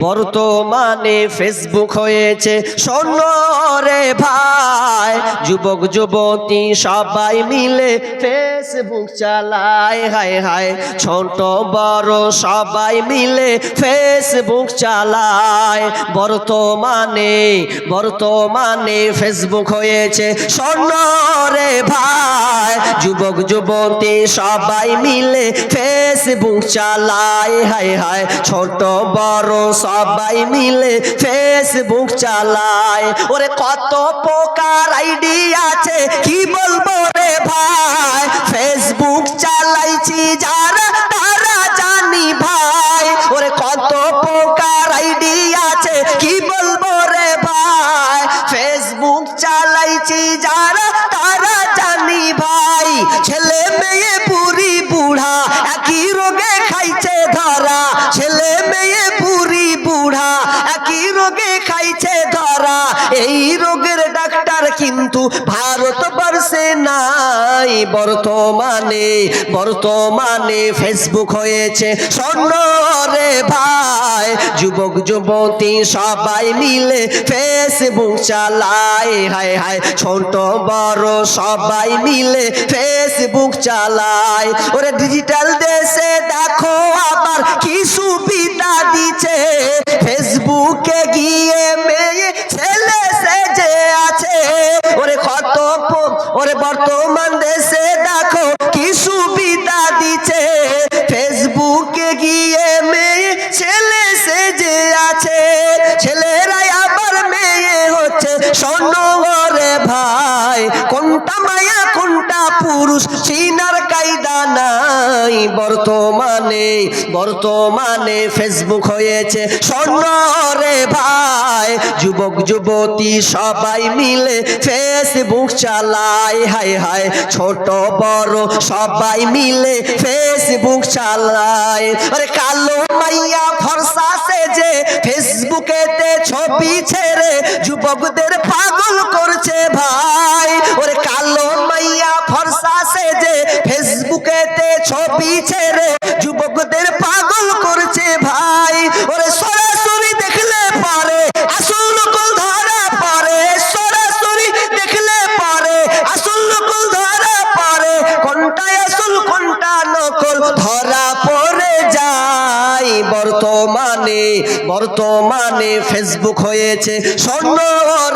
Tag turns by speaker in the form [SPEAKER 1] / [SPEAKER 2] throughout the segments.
[SPEAKER 1] বর্তমানে ফেসবুক হয়েছে। রে ভাই, যুবক, যুবতী সবাই মিলে ফেসবুক চালায় হায় হায়, ছোট, বড় সবাই মিলে ফেসবুক চালায় বর্তমানে বর্তমানে ফেসবুক হয়েছে। রে ভাই, যুবক, যুবতী সবাই মিলে ফেসবুক চালায় হায় হায়, ছোট, বড় সবাই মিলে ফেসবুক চালায়। ওরে কত প্রকার আইডি আছে, কি বলব রে ভাই? ফেসবুক চালাইছি যারা কিন্তু ভারতবর্ষে নাই বর্তমানে বর্তমানে ফেসবুক হয়েছে স্বর্ণ রে ভাই। যুবক, যুবতী সবাই মিলে ফেসবুক চালায় হায় হায়, ছোট, বড় সবাই মিলে ফেসবুক চালায় ওরে ডিজিটাল দেশে দেখো আবার কি সুবিধা দিচ্ছে। ফেসবুকে গিয়ে ওরে বর্তমান দেশে বর্তমানে ফেসবুক হয়েছে। রে ভাই, যুবক, যুবতী সবাই মিলে ফেসবুক চালায় হায় হায়, ছোট, বড় সবাই মিলে ফেসবুক চালায় আরে কালো মাইয়া ফর্সা সেজে ফেসবুকেতে ছবি ছেড়ে যুবকদের পাগল করছে ভাই। ওরে কালো মাইয়া ফর্সা সেজে ফেসবুকেতে ছবি ছেড়ে যুবকদের বর্তমানে বর্তমানে ফেসবুক হয়েছে। স্বর্ণ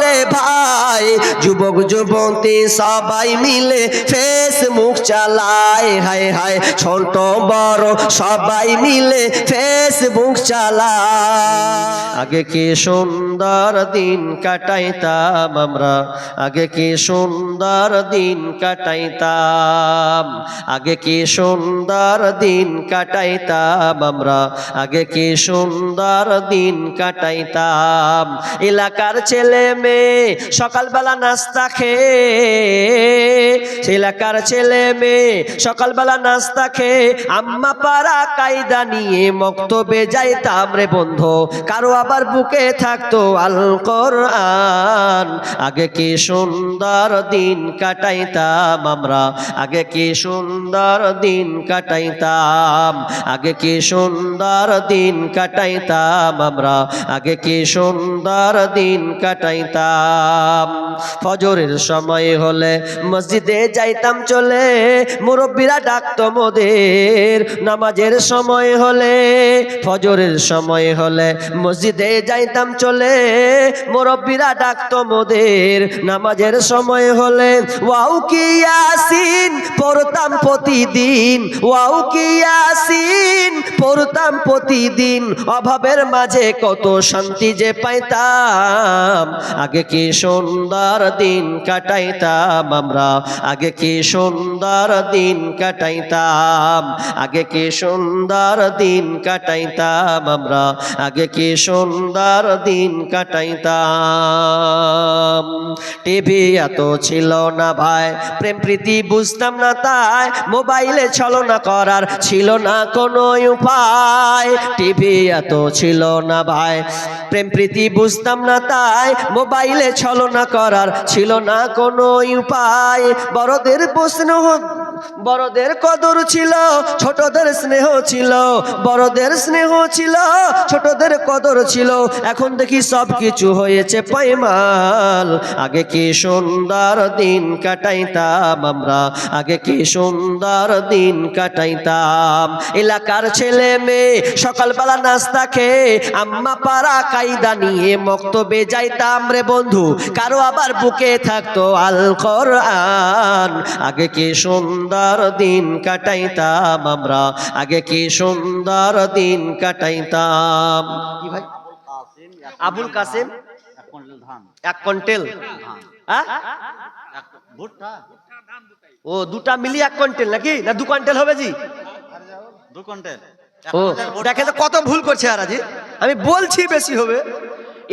[SPEAKER 1] রে ভাই, যুবক, যুবতী সবাই মিলে ফেসবুক চালায় হায় হায়, ছোট, বড় সবাই মিলে ফেসবুক চালায় আগে কি সুন্দর দিন কাটাইতাম আমরা? আগে কি সুন্দর দিন কাটাইতাম? আগে কি সুন্দর দিন কাটাইতাম আমরা? আগে কি সুন্দর দিন কাটাইতাম? এলাকার ছেলে মেয়ে সকালবেলা নাস্তা খেয়ে, এলাকার ছেলে মেয়ে সকালবেলা নাস্তা খেয়ে, আম্মা পাড়া কায়দা নিয়ে মক্তবে যাইতাম রে বন্ধু। কারও আবার বুকে থাকতো আল কোরআন। আগে কি সুন্দর দিন কাটাইতাম আমরা? আগে কি সুন্দর দিন কাটাইতাম? আগে কি সুন্দর দিন কাটাইতাম আমরা। আগে কি সুন্দর দিন কাটাইতাম। ফজরের সময় হলে মসজিদে যাইতাম চলে, মুরব্বীরা ডাকতো মোদের। নামাজের সময় হলে, ফজরের সময় হলে মসজিদে যাইতাম চলে, মুরব্বীরা ডাকতো মোদের। নামাজের সময় হলে, ওয়াও কি ইয়াসিন, পড়তাম প্রতিদিন। ওয়াও কি ইয়াসিন, পড়তাম প্রতিদিন অভাবের মাঝে কত শান্তি যে পাইতাম। আগে কি সুন্দর দিন কাটাইতাম আমরা? আগে কি সুন্দর দিন কাটাইতাম। আগে কি সুন্দর দিন কাটাইতাম আমরা? আগে কি সুন্দর দিন কাটাইতাম। টিভি এত ছিল না ভাই, প্রেম প্রীতি বুঝতাম না তাই, মোবাইলে ছলনা করার ছিল না কোনো উপায়। টিভি এত ছিল না ভাই। প্রেম প্রীতি বুঝতাম না তাই, মোবাইলে ছলনা করার ছিল না কোনো উপায়। বড়দের প্রশ্ন বড়দের কদর ছিল, ছোটদের স্নেহ ছিল, বড়দের স্নেহ ছিল, ছোটদের কদর ছিল। এখন দেখি সব কিছু হয়েছে পাইমাল আগে কি সুন্দর দিন কাটাইতাম আমরা? আগে কি সুন্দর দিন কাটাইতাম? এলাকার ছেলে মেয়ে সকালবেলা নাস্তা খেয়ে আম্মা পাড়া কায়দা নিয়ে মক্তবে যাইতাম রে বন্ধু। কারও আবার বুকে থাকতো আল কোরআন আগে কি সুন্দর দিন কাটাইতাম আমরা। আগে কি সুন্দর দিন কাটাইতাম? কি ভাই? আবুল কাসিম?
[SPEAKER 2] এক কুইন্টাল
[SPEAKER 1] হ্যাঁ? ও দুটা মিলি এক কুইন্টাল নাকি? না দু কুইন্টাল হবে জি?
[SPEAKER 2] দু কুইন্টাল।
[SPEAKER 1] ও দেখে তো কত ভুল করছে আর আজি আমি বলছি বেশি হবে।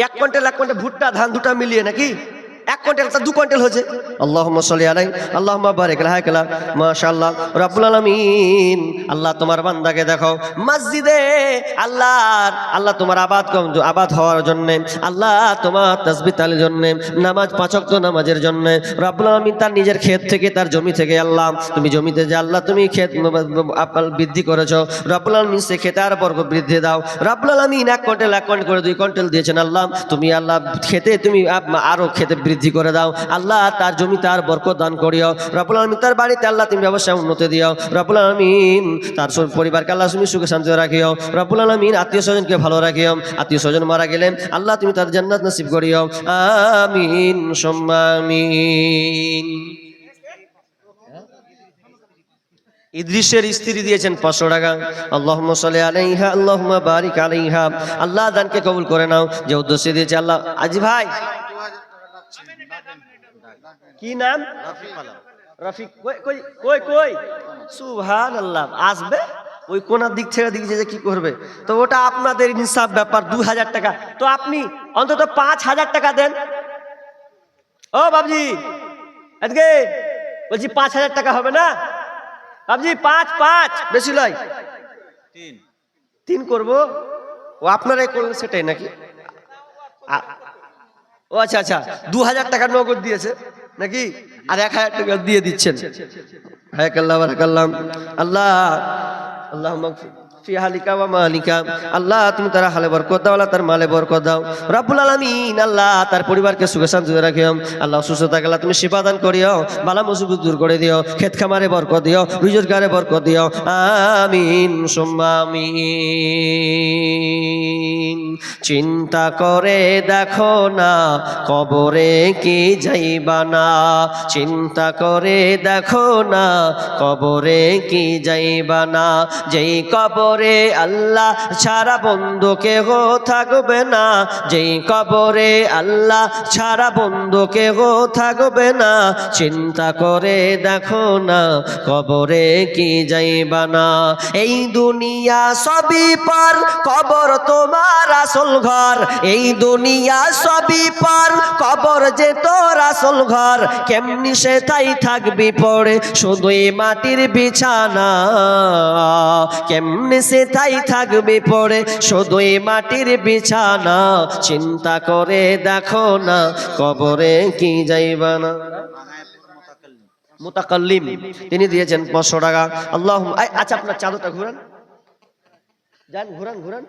[SPEAKER 1] এক কুইন্টাল এক কুইন্টাল ভুট্টা ধান দুটা মিলিয়ে নাকি? এক কুইন্টাল তা দু কুইন্টাল হচ্ছে আল্লাহুম্মা সাল্লি আলাই আল্লাহুম্মা বারিক আলাই কালা মাশাআল্লাহ, রাব্বুল আলামিন। আল্লাহ তোমার বান্দাকে দেখো, মসজিদে আল্লাহ আল্লাহ তোমার আবাদ কম, আবাদ হওয়ার জন্য, আল্লাহ তোমার তাসবিহ তালের জন্য, নামাজ পাঁচ ওয়াক্ত নামাজের জন্য, রাব্বুল আলামিন তার নিজের ক্ষেত থেকে, তার জমি থেকে, আল্লাহ, তুমি জমিতে যে, আল্লাহ, তুমি ক্ষেত বৃদ্ধি করেছ, রব্বুল আলমিন সে খেতে আর বর্গ বৃদ্ধি দাও। রব্বুল আলমিন এক কুইন্টাল এক কুইন্টাল করে দুই কুইন্টাল দিয়েছেন, আল্লাহ, তুমি আল্লাহ খেতে তুমি আপ- আরও খেতে বৃদ্ধি করে দাও। আল্লাহ তার জমি তার বরকত দান করিও। রব্বুল আলমিন তার বাড়িতে আল্লাহ তুমি ব্যবসায় উন্নতি দিও। রব্বুল আলমিন তার পরিবারকে আল্লাহ তুমি সুখে শান্তি রাখিও। রব্বুল আলমিন আত্মীয় স্বজনকে ভালো রাখিও। আত্মীয় স্বজন মারা গেলেন, আল্লাহ তুমি তার জান্নাত নসিব করিও। আমিন, সম্মামিন। ইদ্রিসের স্ত্রী দিয়েছেন পাঁচশো টাকা। আল্লাহ সালে আলাইহা আল্লাহ বারিক আলাইহা। আল্লাহ দানকে কবুল করে নাও। যে উদ্দেশ্যে দিয়েছে আল্লাহ, আজি ভাই। কি নাম? রফিক কই কই কই কই? সুবহান আল্লাহ আসবে? ওই কোনার দিক ছেড়ে দিক যে কি করবে? তো ওটা আপনাদের ইনসাফ ব্যাপার দু হাজার টাকা। তো আপনি অন্তত পাঁচ হাজার টাকা দেন। ও বাবজি আজকে বলছি পাঁচ হাজার টাকা হবে না? বাবজি পাঁচ পাঁচ বেশি লয়।
[SPEAKER 2] তিন।
[SPEAKER 1] তিন করব? ও আপনারাই করলেন সেটাই নাকি? ও আচ্ছা আচ্ছা দু হাজার টাকা নগদ দিয়েছে। নাকি? আর এক হাজার টাকা দিয়ে দিচ্ছেন। হ্যাঁ কাল্লাহ বারাকাল্লাম আল্লাহ আল্লাহ ফি হালিকা ওয়া মালিকা। আল্লাহ, তুমি তার হালে বরকত দাও, আল্লাহ তার মালে বরকত দাও। রাব্বুল আলামিন, আল্লাহ তার পরিবারকে সুখে শান্তিতে রাখিও। আল্লাহ সুস্থতা আল্লাহ তুমি সেবা দান করিও। বালা মুসিবত দূর করে দিও। ক্ষেত খামারে বরকত দিও। রুজগারে বরকত দিও। আমিন, সুম্মা আমিন। চিন্তা করে দেখো না, কবরে কি যাইবা না। চিন্তা করে দেখো না, কবরে কি যাইবা না। যেই কবরে আল্লাহ ছাড়া বন্ধু কেহ থাকবে না। যেই কবরে আল্লাহ ছাড়া বন্ধু কেহ থাকবে না। চিন্তা করে দেখো না কবরে কি যাইবা না। এই দুনিয়া সবই পার, কবর তোমার আসল ঘর। এই দুনিয়া সবই পার, কবর যে তোর আসল ঘর। কেমনি সে তাই থাকবি পড়ে শুধুই মাটির বিছানা। কেমনি সে তাই থাকবি পড়ে শুধুই মাটির বিছানা, চিন্তা করে দেখো না, কবরে কি যাইবা না। মুতাকাল্লিম, তিনি দিয়েছেন পাঁচশো টাকা। আল্লাহ আচ্ছা আপনার চাদরটা ঘুরান। যান, ঘুরান ঘুরান।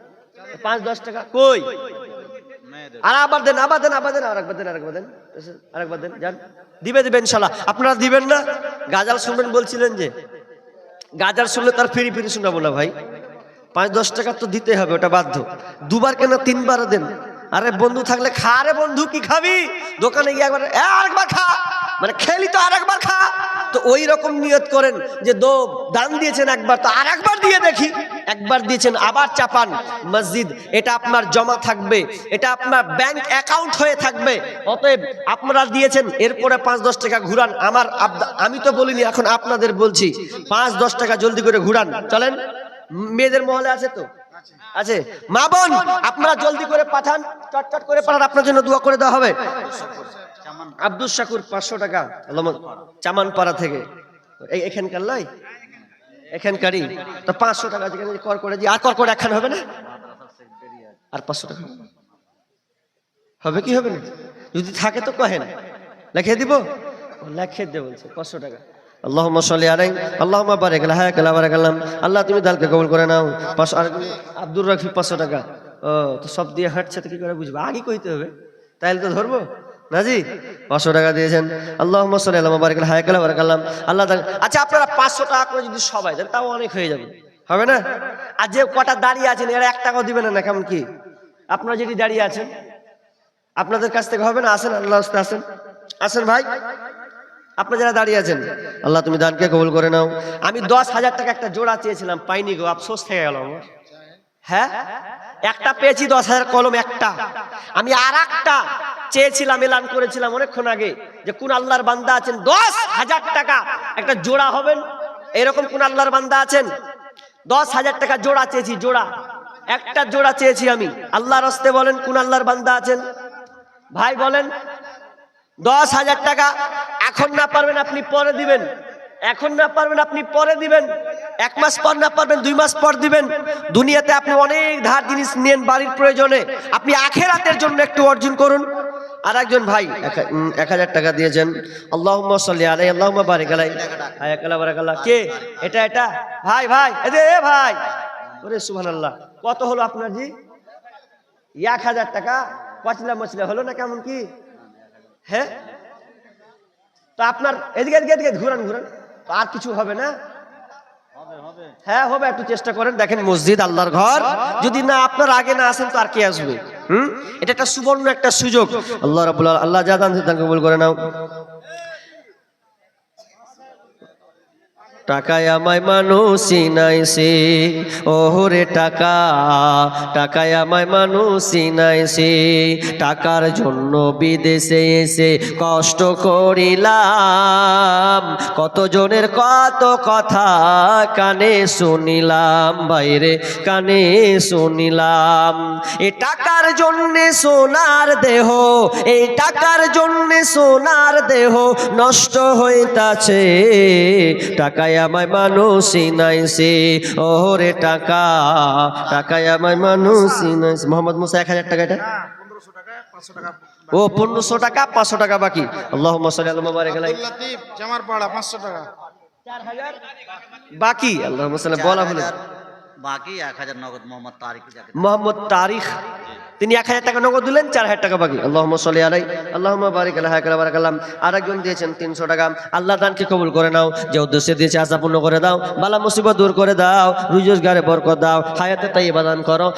[SPEAKER 1] পাঁচ, দশ টাকা। কই? আর আবার দেন আবার দেন আবার দেন, আরেকবার দেন আর একবার দেন। আর একবার দেন, যান। দিবে দিবে, ইনশাল্লাহ। আপনারা দিবেন না? গাজাল শুনবেন বলছিলেন যে, গাজাল শুনলে তার ফিরি ফিরি শোনাবো না ভাই। পাঁচ দশ টাকা তো দিতে হবে ওটা বাধ্য। দুবার কেন তিনবার দেন? আরে বন্ধু থাকলে খা রে বন্ধু কি খাবি? দোকানে গিয়ে একবার "এ, আরেকবার খা। মানে খেলি তো আরেকবার খা। তো ওই রকম নিয়ত করেন যে দো দান দিয়েছেন একবার তো আর একবার দিয়ে দেখি। একবার দিয়েছেন আবার চাপান। মসজিদ এটা আপনার জমা থাকবে এটা আপনার ব্যাংক অ্যাকাউন্ট হয়ে থাকবে। অতএব আপনারা দিয়েছেন এরপরে পাঁচ দশ টাকা ঘুরান। আমার আমি তো বলিনি এখন আপনাদের বলছি। পাঁচ দশ টাকা জলদি করে ঘুরান। চলেন। মেয়েদের মহলে আছে তো? আছে। মা বোন আপনারা জলদি করে পাঠান চটচট করে পাঠান আপনার জন্য দোয়া করে দেওয়া হবে। আব্দুল শাকুর পাঁচশো টাকা। চামানপাড়া থেকে। এখানকার লাই এখানকারই। তো পাঁচশো টাকা যেখানে কর করে দিই আর কর করে একখান হবে না? আর পাঁচশো টাকা হবে। কি হবে না? যদি থাকে তো কহেন। লেখে দিব? লেখে দে বলছে পাঁচশো টাকা। আল্লাহুম্মা সাল্লি আলাইহি, আল্লাহুম্মা বারিক আলা হায়াক আলা বারাকাল্লাম আল্লাহ, তুমি দালকে কবুল করে নাও। পাঁচশো আর আব্দুর রাফি পাঁচশো টাকা। ও, তো সব দিয়ে হাঁটছে, তো কি করে বুঝব? আগে কইতে হবে। তাইলে তো ধরবো। নাজি? পাঁচশো টাকা দিয়েছেন। আল্লাহ সাল্লি আল্লাহ বারিক আলা হায়াক আলা বারাকাল্লাম আল্লাহ তাআলা- আচ্ছা আপনারা পাঁচশো টাকা করে যদি সবাই দেন, তাও অনেক হয়ে যাবে। হবে না? আর যে কটা দাঁড়িয়ে আছেন, এরা এক টাকাও দিবেন না কেমন কি? আপনারা যদি দাঁড়িয়ে আছেন, আপনাদের কাছ থেকে হবে না? আসেন আল্লাহ আসেন। আসেন ভাই। আপনারা যারা দাঁড়িয়ে আছেন, আল্লাহ তুমি দানকে কবুল করে নাও। আমি দশ হাজার টাকা একটা জোড়া চেয়েছিলাম, পাইনি গো, আফসোস থেকে গেল আমার। হ্যাঁ? একটা পেয়েছি, দশ হাজার কলম একটা। আমি আর একটা চেয়েছিলাম, এলান করেছিলাম অনেকক্ষণ আগে, যে কোন আল্লাহর বান্দা আছেন, দশ হাজার টাকা একটা জোড়া হবেন? এরকম কোন আল্লাহর বান্দা আছেন? দশ হাজার টাকা জোড়া চেয়েছি, জোড়া। একটা জোড়া চেয়েছি আমি। আল্লাহর হস্তে বলেন, কোন আল্লাহর বান্দা আছেন? ভাই বলেন দশ হাজার টাকা। এখন না পারবেন আপনি পরে দিবেন। এখন না পারবেন আপনি পরে দিবেন। এক মাস পর না পারবেন, দুই মাস পর দিবেন। দুনিয়াতে আপনি অনেক ধার জিনিস নেন বাড়ির প্রয়োজনে। আপনি আখেরাতের জন্য একটু অর্জন করুন। আর একজন ভাই, এক- হাজার টাকা দিয়েছেন। আল্লাহ সাল্লি আলাই আল্লাহ হায়াকাল্লাহ বারাকাল্লাহ। কে? এটা এটা? ভাই ভাই এ ভাই। ওরে সুবহানাল্লাহ, কত হলো আপনার জি? এক হাজার টাকা? পচলা মচলা হলো না কেমন কি? হ্যাঁ? তো আপনার এদিকে এদিকে এদিকে ঘুরান ঘুরান। আর কিছু হবে না? হ্যাঁ হবে একটু চেষ্টা করেন। দেখেন মসজিদ আল্লাহর ঘর। যদি না আপনার আগে না আসেন তো আর কে আসবে? হুম? এটা একটা সুবর্ণ একটা সুযোগ। আল্লাহ রাবুল আল্লাহ যা দান দান কবুল করে নাও। টাকায় আমায় মানুষই নাইছে ওহরে টাকা, টাকায় আমায় মানুষই নাইছে টাকার জন্য বিদেশে এসে কষ্ট করিলাম। কতজনের কত কথা কানে শুনিলাম, বাইরে কানে শুনিলাম। এ টাকার জন্যে সোনার দেহ এই টাকার জন্যে সোনার দেহ নষ্ট হইতাছে। টাকায় আমায় মানুষই নাইছে। ওরে টাকা টাকায় আমায় মানুষই নাইছে। মোহাম্মদ মুসা এক হাজার টাকা এটা? ও পনেরোশো টাকা পাঁচশো টাকা বাকি। আল্লাহ
[SPEAKER 3] জামার পাড়া পাঁচশো টাকা।
[SPEAKER 1] বাকি আল্লাহ বলা হলো।
[SPEAKER 2] বাকি এক হাজার নগদ মোহাম্মদ তারিক যাকে
[SPEAKER 1] মোহাম্মদ তারিখ। তিনি এক হাজার টাকা নগদ দিলেন, চার হাজার টাকা বাকি। আল্লাহ সাল্লি আলাই আল্লাহ বারিক আল্লাহ বারাকাল্লাম আর একজন দিয়েছেন তিনশো টাকা। আল্লাহ দানকে কবুল করে নাও, যে উদ্দেশ্যে দিয়েছে আশাপূর্ণ করে দাও, বালা মুসিবত দূর করে দাও রুজগারে বরকত দাও, হায়াতে তাই বাদান করো।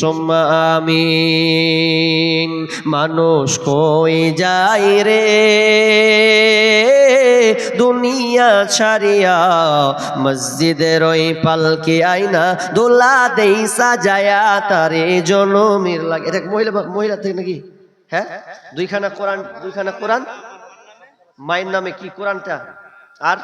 [SPEAKER 1] সোম্মা আমিন। মানুষ কই যায় রে? দুনিয়া ছাড়িয়া মসজিদের ওই পালকে আইনা দোলা দেই সাজায়া তারে। জনমের লাগে। এটা মহিলা মহিলা থেকে নাকি? হ্যাঁ? দুইখানা কোরআন দুইখানা কোরআন? মায়ের নামে কি কোরআনটা? আর?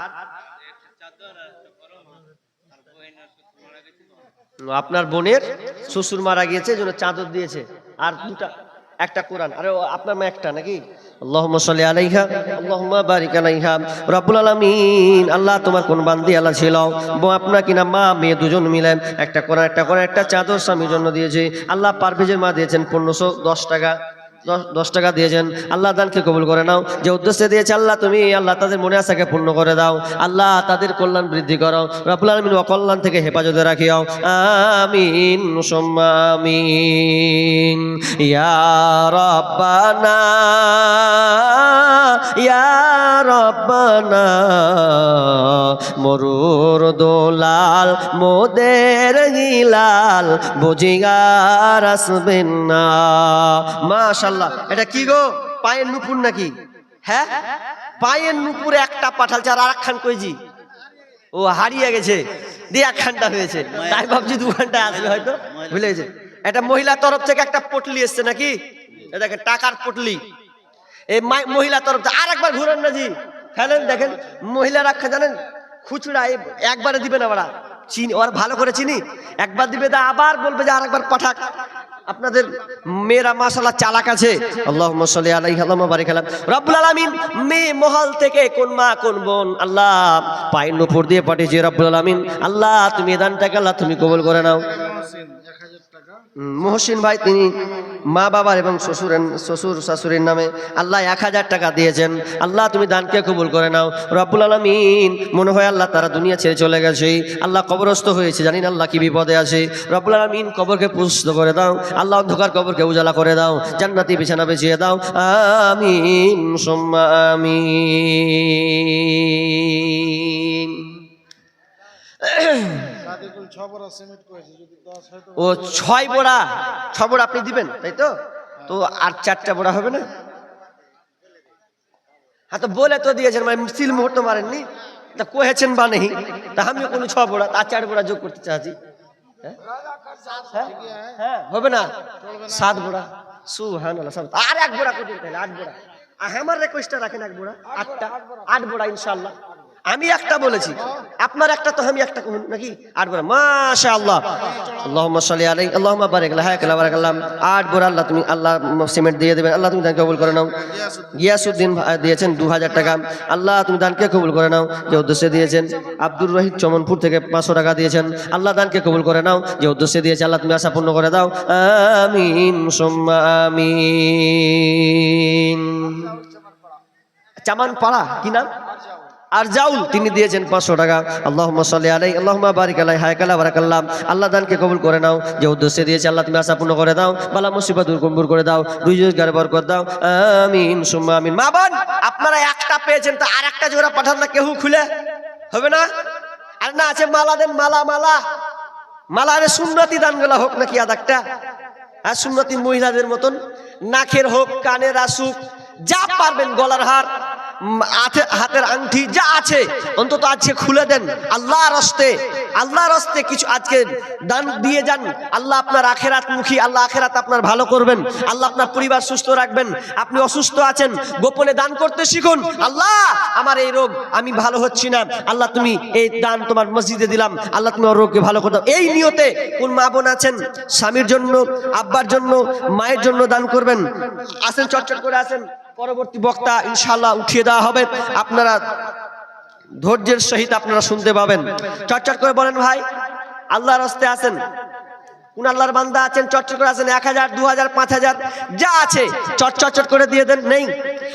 [SPEAKER 1] আপনার বোনের শ্বশুর মারা গিয়েছে জন্য চাদর দিয়েছে। আর দুটা একটা কোরআন। আরে আপনার মা একটা নাকি? আল্লাহুম্মা সাল্লি আলাইহা, আল্লাহুম্মা বারিক আলাইহা। রব্বুল আলামিন, আল্লাহ তোমার কোন বান্দি আল্লাহ ছিল? বউ আপনার কিনা মা, মেয়ে দুজন মিলে একটা কোরআন একটা কোরআন, একটা চাদর স্বামীর জন্য দিয়েছে। আল্লাহ পারভেজের মা দিয়েছেন পনেরোশো দশ টাকা। দশ- টাকা দিয়েছেন। আল্লাহ দানকে কবুল করে নাও। যে উদ্দেশ্যে দিয়েছে আল্লাহ, তুমি আল্লাহ তাদের মনে আশাকে পূর্ণ করে দাও। আল্লাহ তাদের কল্যাণ বৃদ্ধি করো। রাফুল আলমিন অকল্যাণ থেকে হেফাজতে রাখিও। আমিন সোমামিন ইয়া রব্বানা ইয়া রব্বানা, মরুর দোলাল, মোদের গিলাল, বুঝিগার আসবেন না। মাশাল্লাহ এটা কি গো? পায়ের নুপুর নাকি? হ্যাঁ? পায়ের নুপুরে একটা পাঠালছে আর আরেকখান কইজি। ও হারিয়ে গেছে, দিয়ে একখানটা হয়েছে। তাই ভাবছি দু ঘণ্টা আসবে হয়তো। ভুলে গেছে। একটা মহিলা তরফ থেকে একটা পটলি এসছে নাকি? এটাকে টাকার পটলি। এই মহিলা তরফ আর একবার ঘুরান না জি। ফেলেন দেখেন, মহিলা রাখা জানেন? খুচরা একবারে দিবে না বাড়া চিনি, ওর ভালো করে চিনি। একবার দিবে দা আবার বলবে যে আরেকবার পাঠাক। আপনাদের মেয়েরা মাশাআল্লাহ চালাক আছে। রব্বুল আলামিন মেয়ে মহল থেকে কোন মা, কোন বোন? আল্লাহ, পায়ের নুপুর দিয়ে পাঠিয়েছে রব্বুল আলামিন। আল্লাহ, তুমি দানটাকে আল্লাহ তুমি কবুল করে নাও।
[SPEAKER 3] মহসিন
[SPEAKER 1] ভাই, তিনি মা বাবার এবং শ্বশুরের, শ্বশুর শাশুড়ির নামে আল্লাহ এক হাজার টাকা দিয়েছেন। আল্লাহ, তুমি দানকে কবুল করে নাও। রব্বুল আলমিন, মনে হয় আল্লাহ তারা দুনিয়া ছেড়ে চলে গেছে। আল্লাহ কবরস্থ হয়েছে, জানি না আল্লাহ কি বিপদে আছে। রব্বুল আলমিন, কবরকে পুষ্ট করে দাও। আল্লাহ অন্ধকার কবরকে উজালা করে দাও। জান্নাতি বিছানা বেছিয়ে দাও। আমিন, সোম্মা ও ছয় বোড়া, ছ বোড়া আপনি দিবেন, তাই তো? তো আর চারটা বোড়া হবে না? হ্যাঁ তো বলে তো দিয়েছেন মানে সিল মুহূর্ত মারেননি। তা কহেছেন বা নেই? তা আমিও কোনো ছ বোড়া তার চার বোড়া যোগ করতে চাচ্ছি। হ্যাঁ? হ্যাঁ? হ্যাঁ হবে না? সাত বোড়া। সু হ্যাঁ আর এক বোড়া করবেন আট বোড়া। আমার রিকোয়েস্টটা রাখেন এক বোড়া, আটটা। আট বোড়া ইনশাল্লাহ আমি একটা বলেছি। আপনার একটা তো আমি একটা কহুন নাকি? আট বোড়া মাশা আল্লাহ আল্লাহুম্মা সাল্লি আলাইহি, আল্লাহুম্মা বারিক আলা হায়াকালা বারাকাল্লাহ। আট বোড়া আল্লাহ তুমি আল্লাহ সিমেন্ট দিয়ে দেবেন। আল্লাহ তুমি দান কবুল করে নাও। গিয়াসউদ্দিন ভাই দিয়েছেন দু হাজার টাকা। আল্লাহ তুমি দানকে কবুল করে নাও। যে উদ্দেশ্যে দিয়েছেন, আব্দুর রহিদ চমনপুর থেকে পাঁচশো টাকা দিয়েছেন। আল্লাহ দানকে কবুল করে নাও। যে উদ্দেশ্যে দিয়েছে, আল্লাহ তুমি আশা পূর্ণ করে দাও। আমিন, সুম্মা আমিন। চামান পাড়া কি নাম? আর জাউল তিনি দিয়েছেন পাঁচশো টাকা। আল্লাহ সাল্লি আলাই আল্লাহ বারিক আলাই হায়কালা বারাকাল্লাহ। আল্লাহ দানকে কবুল করে নাও, যে উদ্দেশ্যে দিয়েছে আল্লাহ, তুমি আশা পূর্ণ করে দাও, বালা মুসিবত দূর কম্বুর করে দাও, দুই রোজগার বরকত দাও, আমিন, সুম্মা আমিন। মা বোন, আপনারা একটা পেয়েছেন, তো আর একটা জোড়া পাঠান না কেউ খুলে? হবে না? আর না, আছে মালা দেন, মালা মালা। মালা আরে সুন্নতি দানগুলা হোক নাকি আদ একটা? আর সুন্নতি মহিলাদের মতন নাকের হোক, কানের আসুক, যা পারবেন গলার হার। হাতের আংটি যা আছে, অন্তত আজকে খুলে দেন। আল্লাহ রস্তে আল্লাহ রস্তে কিছু আজকে দান দিয়ে যান। আল্লাহ আপনার আখেরাত মুখী, আল্লাহ আখেরাত আপনার ভালো করবেন। আল্লাহ আপনার পরিবার সুস্থ রাখবেন। আপনি অসুস্থ আছেন, গোপনে দান করতে শিখুন। আল্লাহ, আমার এই রোগ আমি ভালো হচ্ছি না। আল্লাহ, তুমি এই দান তোমার মসজিদে দিলাম। আল্লাহ, তুমি রোগকে ভালো করে। দাও এই নিয়তে কোন মা বোন আছেন, স্বামীর জন্য, আব্বার জন্য, মায়ের জন্য দান করবেন। আসেন চটচট করে আসেন। পরবর্তী বক্তা ইনশাল্লাহ উঠিয়ে দেওয়া হবে। আপনারা ধৈর্যের সহিত আপনারা শুনতে পাবেন। চটচট করে বলেন ভাই, আল্লাহর হস্তে আছেন? কোন আল্লাহর বান্দা আছেন? চটচট করে আছেন? এক হাজার, দু হাজার, পাঁচ হাজার? যা আছে, চট চটচট করে দিয়ে দেন, নেই।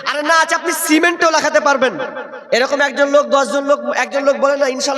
[SPEAKER 1] আরে না আছে, আপনি সিমেন্টও লাগাতে পারবেন। এরকম একজন লোক, দশজন লোক, একজন লোক বলে না ইনশাল্লাহ